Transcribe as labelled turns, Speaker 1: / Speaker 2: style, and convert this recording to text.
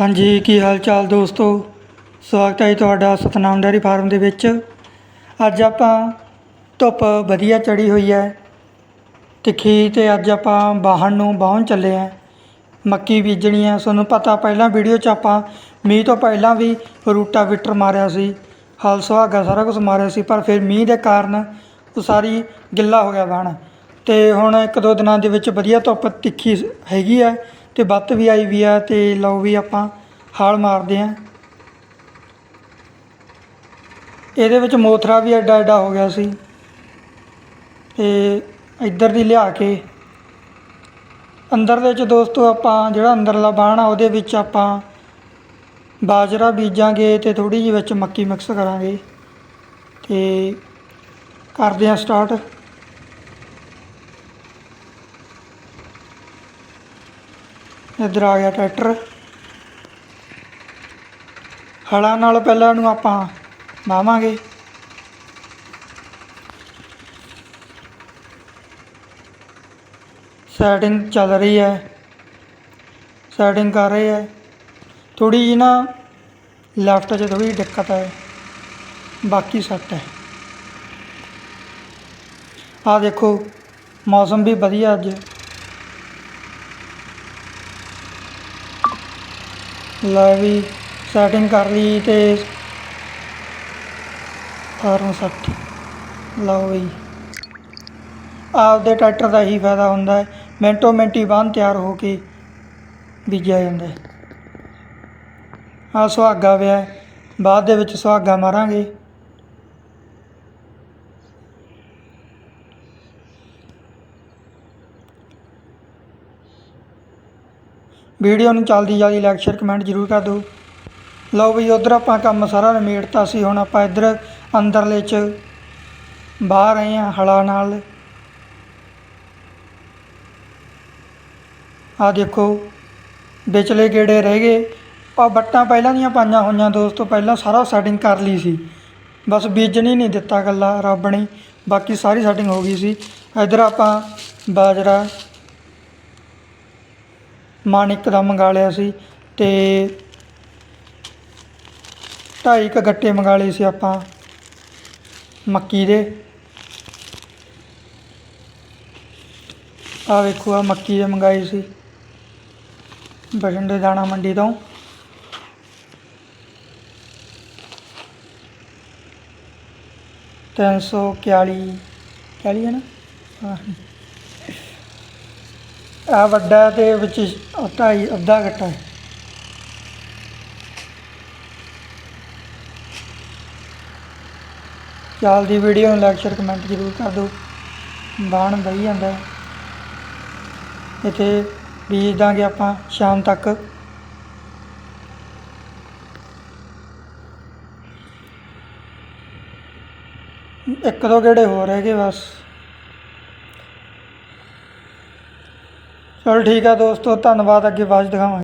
Speaker 1: ਹਾਂਜੀ, ਕੀ ਹਾਲ ਚਾਲ ਦੋਸਤੋ? ਸਵਾਗਤ ਹੈ ਜੀ ਤੁਹਾਡਾ ਸਤਨਾਮ ਡੈਰੀ ਫਾਰਮ ਦੇ ਵਿੱਚ। ਅੱਜ ਆਪਾਂ ਧੁੱਪ ਵਧੀਆ ਚੜੀ ਹੋਈ ਹੈ ਤਿੱਖੀ ਤੇ ਅੱਜ ਆਪਾਂ ਵਾਹਣ ਨੂੰ ਵਾਹਣ ਚੱਲੇ ਆ ਮੱਕੀ ਬੀਜਣੀ ਆ ਤੁਹਾਨੂੰ ਪਤਾ ਪਹਿਲਾਂ ਵੀਡੀਓ 'ਚ ਆਪਾਂ ਮੀਂਹ ਤੋਂ ਪਹਿਲਾਂ ਵੀ ਰੂਟਾ ਰੂਟਾਵੀਟਰ ਮਾਰਿਆ ਸੀ। ਹਲ ਸੁਹਾਗਾ ਸਾਰਾ ਕੁਝ ਮਾਰਿਆ ਸੀ, ਪਰ ਫਿਰ ਮੀਂਹ ਦੇ ਕਾਰਨ ਉਹ ਸਾਰੀ ਗਿੱਲਾ ਹੋ ਗਿਆ ਵਾਹਣ। ਤੇ ਹੁਣ ਇੱਕ ਦੋ ਦਿਨਾਂ ਦੇ ਵਿੱਚ ਵਧੀਆ ਧੁੱਪ ਤਿੱਖੀ ਹੈਗੀ ਆ ਤੇ ਬੱਤ ਵੀ ਆਈ ਵੀ ਆ ਤੇ ਲਓ ਵੀ ਆਪਾਂ ਹਾਲ ਮਾਰਦੇ ਆ। ਇਹਦੇ ਵਿੱਚ ਮੋਥਰਾ ਵੀ ਐਡਾ ਐਡਾ ਹੋ ਗਿਆ ਸੀ। ਤੇ ਇੱਧਰ ਦੀ ਲਿਆ ਕੇ ਅੰਦਰ ਦੇ ਵਿੱਚ ਦੋਸਤੋ ਆਪਾਂ ਜਿਹੜਾ ਅੰਦਰਲਾ ਬਾਣ ਆ, ਉਹਦੇ ਵਿੱਚ ਆਪਾਂ ਬਾਜਰਾ ਬੀਜਾਂਗੇ ਤੇ ਥੋੜੀ ਜਿਹੀ ਵਿੱਚ ਮੱਕੀ ਮਿਕਸ ਕਰਾਂਗੇ। ਤੇ ਕਰਦੇ ਆ ਸਟਾਰਟ ਇੱਧਰ ਆ ਗਿਆ ਟਰੈਕਟਰ। ਹਲਾਂ ਨਾਲ ਪਹਿਲਾਂ ਇਹਨੂੰ ਆਪਾਂ ਵਾਵਾਂਗੇ ਸੈਟਿੰਗ ਚੱਲ ਰਹੀ ਹੈ। ਸੈਟਿੰਗ ਕਰ ਰਹੇ ਹੈ। ਥੋੜੀ ਜੀ ਨਾ ਲੈਫਟ 'ਚ ਥੋੜੀ ਦਿੱਕਤ ਹੈ। ਬਾਕੀ ਸੈੱਟ ਹੈ। ਆ ਦੇਖੋ, ਮੌਸਮ ਵੀ ਵਧੀਆ ਅੱਜ। ਲੈ ਵੀ ਸੈਟਿੰਗ ਕਰ ਲਈ ਤੇ ਫਾਰਮ ਸੈੱਟ ਲਓ ਵੀ ਆਪਦੇ ਟਰੈਕਟਰ ਦਾ ਹੀ ਫਾਇਦਾ ਹੁੰਦਾ ਹੈ। ਮਿੰਟੋ ਮਿੰਟੀ ਵਾਹਨ ਤਿਆਰ ਹੋ ਕੇ ਬੀਜਿਆ ਜਾਂਦਾ ਹੈ। ਆ ਸੁਹਾਗਾ ਵਿਆ ਬਾਅਦ ਦੇ ਵਿੱਚ ਸੁਹਾਗਾ ਮਾਰਾਂਗੇ। ਵੀਡੀਓ ਨੂੰ ਜਲਦੀ ਜਲਦੀ ਲਾਈਕ ਸ਼ੇਅਰ ਕਮੈਂਟ ਜ਼ਰੂਰ ਕਰ ਦਿਓ। ਲਓ ਵੀ ਉਧਰ ਆਪਾਂ ਕੰਮ ਸਾਰਾ ਨਿਮੇੜਤਾ ਸੀ, ਹੁਣ ਆਪਾਂ ਇੱਧਰ ਅੰਦਰਲੇ ਚ ਬਾਹਰ ਆਏ ਆ ਹਲਾ ਨਾਲ। ਆ ਦੇਖੋ, ਵਿਚਲੇ ਗੇੜੇ ਰਹਿ ਗਏ। ਆ ਬੱਟਾਂ ਪਹਿਲਾਂ ਦੀਆਂ ਪਾਈਆਂ ਹੋਈਆਂ ਦੋਸਤੋ, ਪਹਿਲਾਂ ਸਾਰਾ ਸੈਟਿੰਗ ਕਰ ਲਈ ਸੀ। ਬਸ ਬੀਜਣ ਹੀ ਨਹੀਂ ਦਿੱਤਾ ਗੱਲਾ, ਰੱਬ ਨੇ। ਬਾਕੀ ਸਾਰੀ ਸੈਟਿੰਗ ਹੋ ਗਈ ਸੀ। ਇੱਧਰ ਆਪਾਂ ਬਾਜਰਾ ਮਨ ਇੱਕ ਦਾ ਮੰਗਾ ਲਿਆ ਸੀ ਤੇ ਢਾਈ ਕ ਗੱਟੇ ਮੰਗਾ ਲਏ ਸੀ ਆਪਾਂ ਮੱਕੀ ਦੇ। ਆ ਵੇਖੋ ਆ ਮੱਕੀ ਦੇ ਮੰਗਾਏ ਸੀ। ਬਠਿੰਡੇ ਦਾਣਾ ਮੰਡੀ ਤੋਂ। ਤਿੰਨ ਸੌ ਇਕਤਾਲੀ ਇਕਤਾਲੀ ਹੈ ਨਾ? ਹਾਂ ਆ ਵੱਡਾ ਤੇ ਵਿੱਚ ਆਹ ਢਾਈ, ਅੱਧਾ ਗੱਟਾ ਹੈ। ਚੱਲਦੀ ਵੀਡੀਓ ਨੂੰ ਲਾਈਕ ਸ਼ੇਅਰ ਕਮੈਂਟ ਜ਼ਰੂਰ ਕਰ ਦਿਓ। ਬਾਣ ਬਈ ਜਾਂਦਾ ਇੱਥੇ ਬੀਜ ਦਾਂਗੇ ਆਪਾਂ ਸ਼ਾਮ ਤੱਕ। ਇੱਕ ਦੋ ਗੇੜੇ ਹੋ ਰਹਿ ਗਏ ਬਸ। ਚਲੋ ਠੀਕ ਆ ਦੋਸਤੋ ਧੰਨਵਾਦ ਅੱਗੇ ਬਾਅਦ 'ਚ ਦਿਖਾਵਾਂਗੇ।